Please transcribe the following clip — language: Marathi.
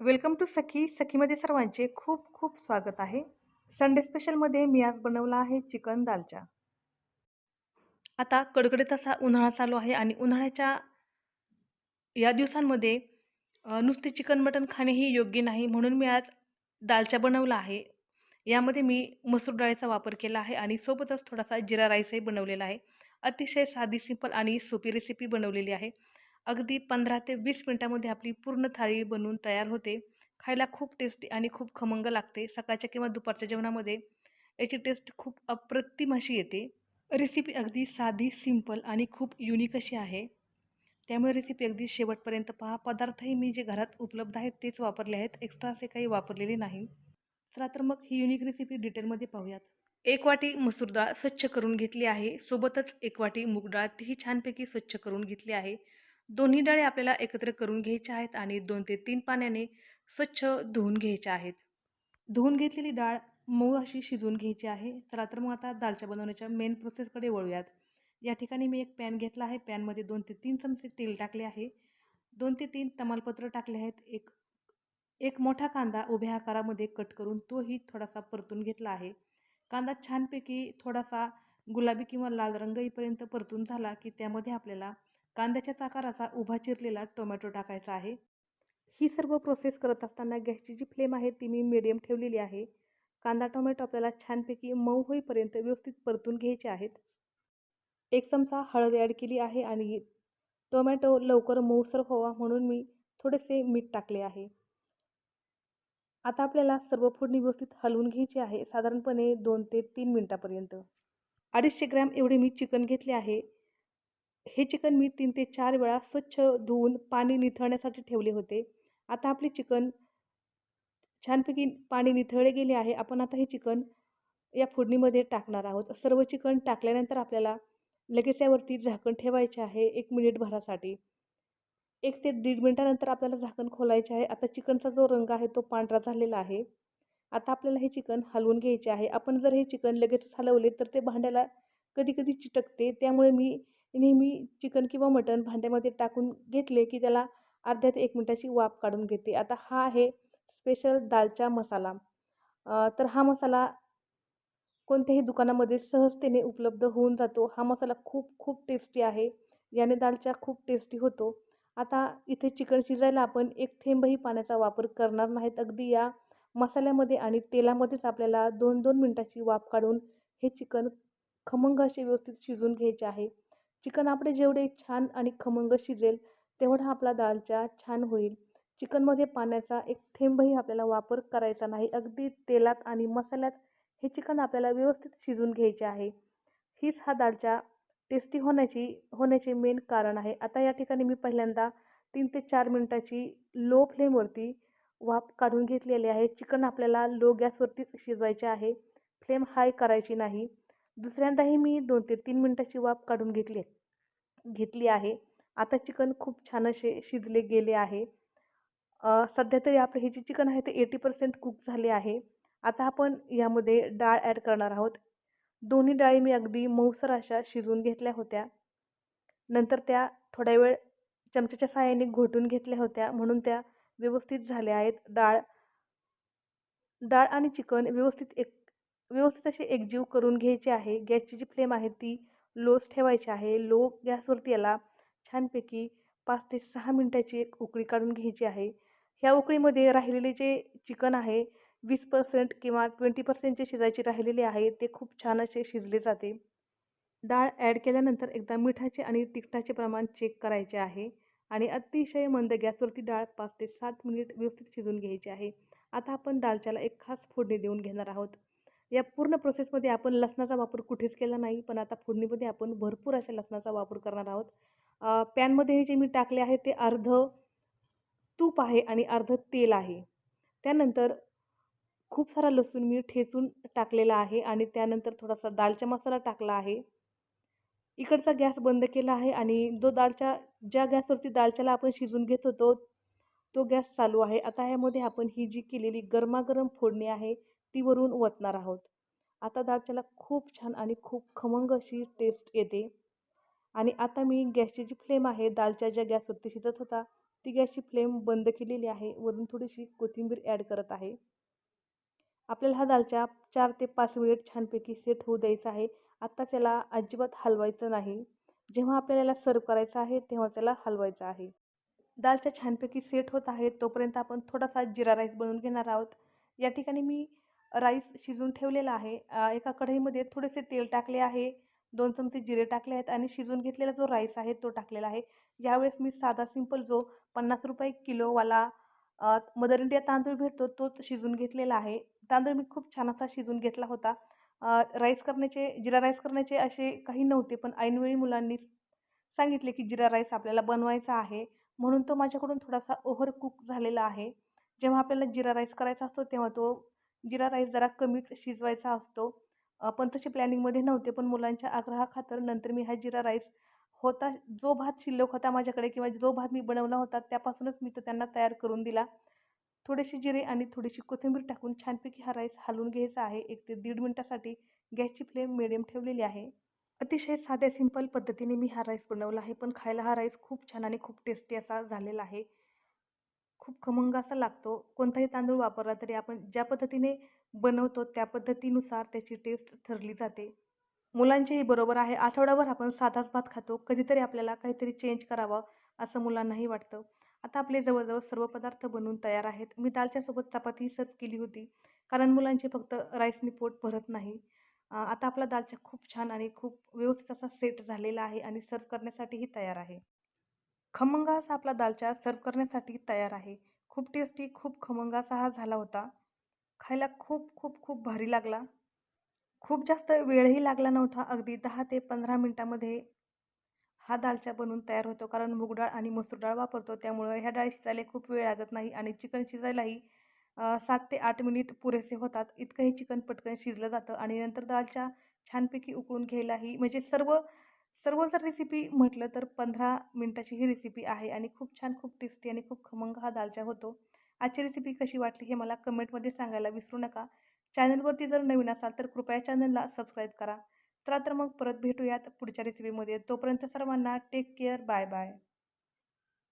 वेलकम टू सखी. सखीमध्ये सर्वांचे खूप खूप स्वागत आहे. संडे स्पेशलमध्ये मी आज बनवला आहे चिकन दालचा. आता कडकडीत असा उन्हाळा चालू आहे आणि उन्हाळ्याच्या या दिवसांमध्ये नुसते चिकन मटण खाणेही योग्य नाही म्हणून मी आज दालचा बनवला आहे. यामध्ये मी मसूर डाळीचा वापर केला आहे आणि सोबतच थोडासा जिरा राईसही बनवलेला आहे. अतिशय साधी सिंपल आणि सोपी रेसिपी बनवलेली आहे. अगदी पंधरा ते वीस मिनटामध्ये आपली पूर्ण थाळी बनवून तयार होते. खायला खूप टेस्टी आणि खूप खमंग लागते. सकाळच्या किंवा दुपारच्या जेवणामध्ये याची टेस्ट खूप अप्रतिम अशी येते. रेसिपी अगदी साधी सिंपल आणि खूप युनिक अशी आहे. त्यामुळे रेसिपी अगदी शेवटपर्यंत पहा. पदार्थही मी जे घरात उपलब्ध आहेत तेच वापरले आहेत. एक्स्ट्रा असे काही वापरलेले नाही. चला तर मग ही युनिक रेसिपी डिटेलमध्ये पाहूयात. एक वाटी मसूर डाळ स्वच्छ करून घेतली आहे. सोबतच एक वाटी मूग डाळ तीही छानपैकी स्वच्छ करून घेतली आहे. दोन्ही डाळे आपल्याला एकत्र करून घ्यायचे आहेत आणि दोन ते तीन पाण्याने स्वच्छ धुवून घ्यायच्या आहेत. धुवून घेतलेली डाळ मऊ अशी शिजवून घ्यायची आहे. चला तर मग आता दालच्या बनवण्याच्या मेन प्रोसेसकडे वळूयात. या ठिकाणी मी एक पॅन घेतला आहे. पॅनमध्ये दोन ते तीन चमचे तेल टाकले आहे. दोन ते तीन तमालपत्र टाकले आहेत. एक एक मोठा कांदा उभ्या आकारामध्ये कट करून तोही थोडासा परतून घेतला आहे. कांदा छानपैकी थोडासा गुलाबी किंवा लाल रंग येईपर्यंत परतून झाला की त्यामध्ये आपल्याला कांद्याच्याच आकाराचा उभा चिरलेला टोमॅटो टाकायचा आहे. ही सर्व प्रोसेस करत असताना गॅसची जी फ्लेम आहे ती मी मिडियम ठेवलेली आहे. कांदा टोमॅटो आपल्याला छानपैकी मऊ होईपर्यंत व्यवस्थित परतून घ्यायचे आहेत. एक चमचा हळद ॲड केली आहे आणि टोमॅटो लवकर मऊसर व्हावा म्हणून मी थोडेसे मीठ टाकले आहे. आता आपल्याला सर्व फोडणी व्यवस्थित हलवून घ्यायची आहे साधारणपणे दोन ते तीन मिनटापर्यंत. अडीचशे ग्रॅम एवढे मी चिकन घेतले आहे. हे चिकन मी तीन ते चार वेळा स्वच्छ धुवून पाणी निथळण्यासाठी ठेवले होते. आता आपले चिकन छानपैकी पाणी निथळले गेले आहे. आपण आता हे चिकन या फोडणीमध्ये टाकणार आहोत. सर्व चिकन टाकल्यानंतर आपल्याला लगेच यावरती झाकण ठेवायचे आहे एक मिनिट भरासाठी. एक ते दीड मिनटानंतर आपल्याला झाकण खोलायचे आहे. आता चिकनचा जो रंग आहे तो पांढरा झालेला आहे. आता आपल्याला हे चिकन हलवून घ्यायचे आहे. आपण जर हे चिकन लगेच हलवले तर ते भांड्याला कधी कधी चिटकते. त्यामुळे मी नेहमी चिकन किंवा मटण भांड्यामध्ये टाकून घेतले की त्याला अर्ध्या ते एक मिनटाची वाफ काढून घेते. आता हा आहे स्पेशल दालचा मसाला. तर हा मसाला कोणत्याही दुकानामध्ये सहजतेने उपलब्ध होऊन जातो. हा मसाला खूप खूप टेस्टी आहे. याने दालचा खूप टेस्टी होतो. आता इथे चिकन शिजायला आपण एक थेंबही पाण्याचा वापर करणार नाहीत. अगदी या मसाल्यामध्ये आणि तेलामध्येच आपल्याला दोन दोन मिनटाची वाफ काढून हे चिकन खमंग असे व्यवस्थित शिजून घ्यायचे आहे. चिकन आपले जेवढे छान आणि खमंग शिजेल तेवढा आपला दालचा छान होईल. चिकनमध्ये पाण्याचा एक थेंबही आपल्याला वापर करायचा नाही. अगदी तेलात आणि मसाल्यात हे चिकन आपल्याला व्यवस्थित शिजून घ्यायचे आहे. हीच हा दालचा टेस्टी होण्याची होण्याचे मेन कारण आहे. आता या ठिकाणी मी पहिल्यांदा तीन ते चार मिनटाची लो फ्लेमवरती वाफ काढून घेतलेली आहे. चिकन आपल्याला लो गॅसवरतीच शिजवायचे आहे. फ्लेम हाय करायची नाही. दुसऱ्यांदाही मी दोन ते तीन मिनटाची वाफ काढून घेतली घेतली आहे. आता चिकन खूप छान असे शिजले गेले आहे. सध्या तरी आपले हे जे चिकन आहे ते एटी पर्सेंट कुक झाले आहे. आता आपण यामध्ये डाळ ॲड करणार आहोत. दोन्ही डाळी मी अगदी मऊसर अशा शिजवून घेतल्या होत्या. नंतर त्या थोड्या वेळ चमच्याच्या साहाय्याने घोटून घेतल्या होत्या. म्हणून त्या व्यवस्थित झाल्या आहेत. डाळ डाळ आणि चिकन व्यवस्थित एक व्यवस्थित असे एकजीव करून घ्यायचे आहे. गॅसची जी फ्लेम आहे ती लोच ठेवायची आहे. लो गॅसवरती याला छानपैकी पाच ते सहा मिनटाची एक उकळी काढून घ्यायची आहे. ह्या उकळीमध्ये राहिलेले जे चिकन आहे वीस पर्सेंट किंवा ट्वेंटी पर्सेंट जे शिजायचे राहिलेले आहे ते खूप छान असे शिजले जाते. डाळ ॲड केल्यानंतर एकदा मिठाचे आणि तिखटाचे प्रमाण चेक करायचे आहे आणि अतिशय मंद गॅसवरती डाळ पाच ते सात मिनिट व्यवस्थित शिजून घ्यायची आहे. आता आपण डाळच्याला एक खास फोडणी देऊन घेणार आहोत. या पूर्ण प्रोसेसमध्ये आपण लसणाचा वापर कुठेच केला नाही पण आता फोडणीमध्ये आपण भरपूर अशा लसणाचा वापर करणार आहोत. पॅनमध्ये हे जे मी टाकले आहे ते अर्ध तूप आहे आणि अर्ध तेल आहे. त्यानंतर खूप सारा लसूण मी ठेचून टाकलेला आहे आणि त्यानंतर थोडासा दालचा मसाला टाकला आहे. इकडचा गॅस बंद केला आहे आणि जो दालच्या ज्या गॅसवरती दालच्याला आपण शिजून घेत होतो तो गॅस चालू आहे. आता ह्यामध्ये आपण ही जी केलेली गरमागरम फोडणी आहे तीवरून ओतणार आहोत. आता दालच्याला खूप छान आणि खूप खमंग अशी टेस्ट येते. आणि आता मी गॅसची जी फ्लेम आहे दालच्या ज्या गॅसवरती शिजत होता ती गॅसची फ्लेम बंद केलेली आहे. वरून थोडीशी कोथिंबीर ॲड करत आहे. आपल्याला हा दालच्या चार ते पाच मिनिट छानपैकी सेट होऊ द्यायचा आहे. आत्ता त्याला अजिबात हलवायचं नाही. जेव्हा आपल्याला सर्व करायचं आहे तेव्हा त्याला हलवायचं आहे. दालच्या छानपैकी सेट होत आहे तोपर्यंत आपण थोडासा जिरा राईस बनवून घेणार आहोत. या ठिकाणी मी राईस शिजून ठेवलेला आहे. एका कढईमध्ये थोडेसे तेल टाकले आहे. दोन चमचे जिरे टाकले आहेत आणि शिजून घेतलेला जो राईस आहे तो टाकलेला आहे. यावेळेस मी साधा सिंपल जो पन्नास रुपये किलोवाला मदर इंडिया तांदूळ भेटतो तोच शिजून घेतलेला आहे. तांदूळ मी खूप छान असा शिजून घेतला होता. राईस करण्याचे जिरा राईस करण्याचे असे काही नव्हते पण ऐनवेळी मुलांनी सांगितले की जिरा राईस आपल्याला बनवायचा आहे. म्हणून तो माझ्याकडून थोडासा ओव्हर कुक झालेला आहे. जेव्हा आपल्याला जिरा राईस करायचा असतो तेव्हा तो जिरा राईस जरा कमीच शिजवायचा असतो. पण तसे प्लॅनिंगमध्ये नव्हते पण मुलांच्या आग्रहाखातर नंतर मी हा जिरा राईस होता जो भात शिल्लक होता माझ्याकडे किंवा जो भात मी बनवला होता त्यापासूनच मी तो त्यांना तयार करून दिला. थोडेसे जिरे आणि थोडीशी कोथिंबीर टाकून छानपैकी हा राईस हलवून घ्यायचा आहे. एक ते दीड मिनटासाठी गॅसची फ्लेम मिडियम ठेवलेली आहे. अतिशय साध्या सिंपल पद्धतीने मी हा राईस बनवला आहे पण खायला हा राईस खूप छान आणि खूप टेस्टी असा झालेला आहे. खूप खमंग असा लागतो. कोणताही तांदूळ वापरला तरी आपण ज्या पद्धतीने बनवतो त्या पद्धतीनुसार त्याची टेस्ट ठरली जाते. मुलांचेही बरोबर आहे. आठवड्याभर आपण साधाच भात खातो. कधीतरी आपल्याला काहीतरी चेंज करावं असं मुलांनाही वाटतं. आता आपले जवळजवळ सर्व पदार्थ बनवून तयार आहेत. मी दालच्यासोबत चपाती सर्व केली होती. कारण मुलांचे फक्त राईसनी पोट भरत नाही. आता आपला दालचा खूप छान आणि खूप व्यवस्थित असा सेट झालेला आहे आणि सर्व करण्यासाठीही तयार आहे. खमंग असा आपला दालचा सर्व करण्यासाठी तयार आहे. खूप टेस्टी खूप खमंग असा हा झाला होता. खायला खूप खूप खूप भारी लागला. खूप जास्त वेळही लागला नव्हता. अगदी दहा ते पंधरा मिनटामध्ये हा दालचा बनवून तयार होतो. कारण मूग डाळ आणि मसूर डाळ वापरतो. त्यामुळं ह्या डाळी शिजायला खूप वेळ लागत नाही आणि चिकन शिजायलाही सात ते आठ मिनिट पुरेसे होतात. इतकंही चिकन पटकन शिजलं जातं आणि नंतर दालच्या छानपैकी उकळून घ्यायलाही म्हणजे सर्व सर्व जर रेसिपी म्हटलं तर पंधरा मिनटाची ही रेसिपी आहे आणि खूप छान खूप टेस्टी आणि खूप खमंग हा दालचा होतो. आजची रेसिपी कशी वाटली हे मला कमेंटमध्ये सांगायला विसरू नका. चॅनलवरती जर नवीन असाल तर कृपया चॅनलला सबस्क्राईब करा. चला तर मग परत भेटूयात पुढच्या रेसिपीमध्ये तोपर्यंत सर्वांना टेक केअर बाय बाय